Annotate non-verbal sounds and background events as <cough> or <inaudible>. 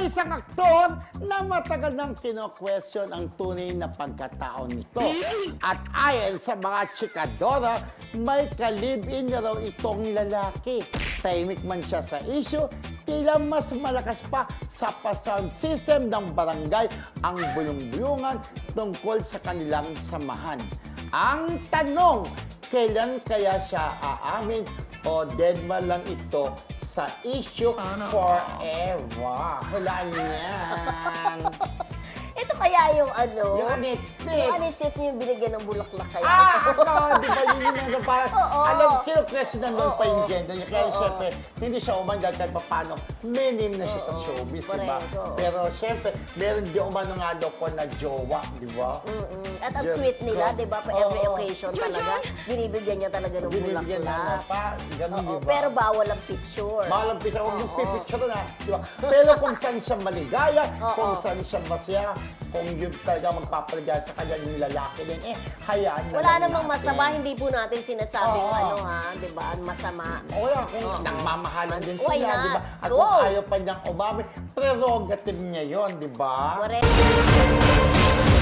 isang aktor na matagal nang kino-question ang tunay na pagkatao nito. At ayon sa mga chikadora, may kalibin na raw itong lalaki. Tahimik man siya sa issue, tila mas malakas pa sa pa-sound system ng barangay ang bulong-bulungan tungkol sa kanilang samahan. Ang tanong, kailan kaya siya aamin o dead man lang ito sa issue forever? Hulaan niyan. Kaya yung ano? Yung Anit Yung Sticks. Anit Sticks yung binigyan ng bulaklak kaya. Ah, <laughs> ako, di ba yun yung ano, parang, Oo. alam, kino-question na nun pa yung gender niya. Kaya Oo. syempre, hindi siya umandal kahit pa paano. May name na siya sa Oo. showbiz, di ba? Correct, oo. Pero syempre, meron di umano nga daw ko na jowa, di ba? Mm-mm. At ang Diyos sweet nila, ko. di ba? Pa every Oo. occasion talaga, binibigyan niya talaga ng Binibigyan na ano bulaklak. pa, ganun, di Oo, ba? pero bawal ang picture. Mahal ang pisa, huwag yung Oo. pipicture na, di ba? Pero kung saan siya maligaya, <laughs> Oo. kung saan siya masaya, kung yun talaga magpapaligaya sa kanya yung lalaki din, eh, hayaan na Wala lang namang natin. masama, hindi po natin sinasabing Oo. ano ha, di ba, masama. O wala, kung Oo. nagmamahalan din Why sila, not? di ba? At Go! kung ayaw pa niyang umami, prerogative niya yon di ba? Correct.